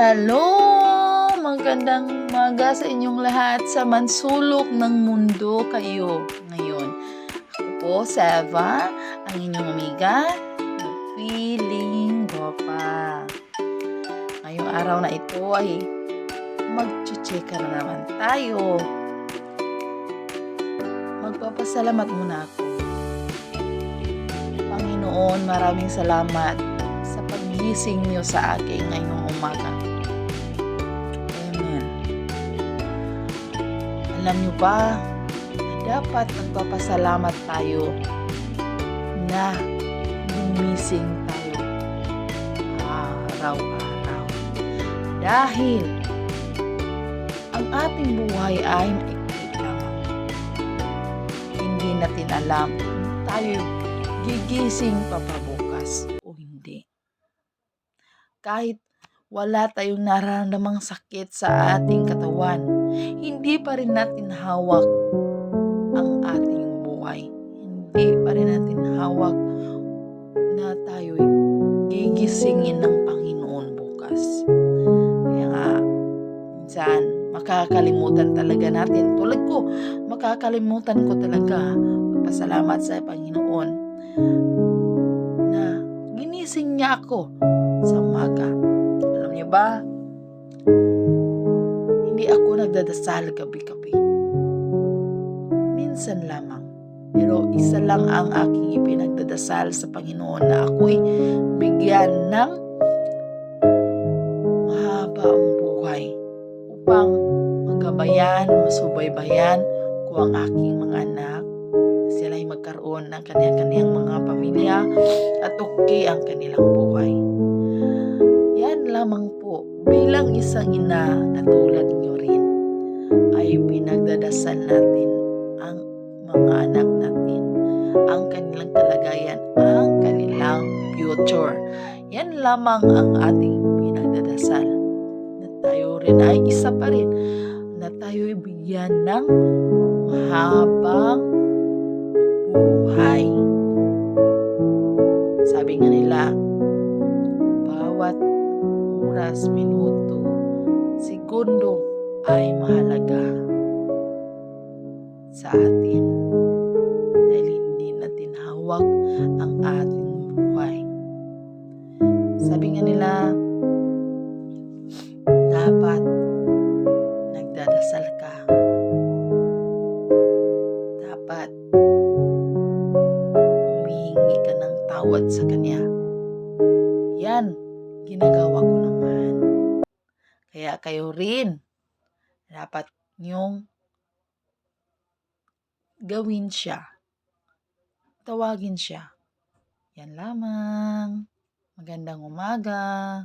Hello! Magandang umaga sa inyong lahat sa mansulok ng mundo kayo ngayon. Ako po, Seva, ang inyong amiga ng Feeling Gopa. Ngayong araw na ito ay mag-check na naman tayo. Magpapasalamat muna ako. Panginoon, maraming salamat sa paggising niyo sa akin ngayong umaga. Alam niyo ba dapat magpapasalamat tayo na gumising tayo araw-araw. Dahil ang ating buhay ay maikli lamang. Hindi natin alam kung tayo gigising pa pa bukas o hindi. Kahit wala tayong nararamdamang sakit sa ating katawan, hindi pa rin natin hawak ang ating buhay. Hindi pa rin natin hawak na tayo'y gigisingin ng Panginoon bukas. Kaya nga, minsan, makakalimutan talaga natin. Tulad ko, makakalimutan ko talaga magpasalamat sa Panginoon na ginising niya ako sa umaga. Alam niyo ba, hindi ako nagdadasal gabi-gabi. Minsan lamang. Pero isa lang ang aking ipinagdadasal sa Panginoon na ako'y bigyan ng mahaba ang buhay upang magabayan, masubaybayan ko ang aking mga anak. Sila'y magkaroon ng kanilang mga pamilya at okay ang kanilang buhay. Yan lamang po bilang isang ina na tulad ay pinagdadasal natin ang mga anak natin, ang kanilang kalagayan, ang kanilang future. Yan lamang ang ating pinagdadasal na tayo rin ay isa pa rin na tayo bigyan ng mahabang buhay. Sabi nga nila, bawat oras, minuto, segundo ay mahalaga sa atin dahil hindi natin hawak ang ating buhay. Sabi nga nila, dapat nagdadasal ka. Dapat humihingi ka ng tawad sa Kanya. Yan, ginagawa ko naman. Kaya kayo rin, dapat niyong gawin siya. Tawagin siya. Yan lamang. Magandang umaga.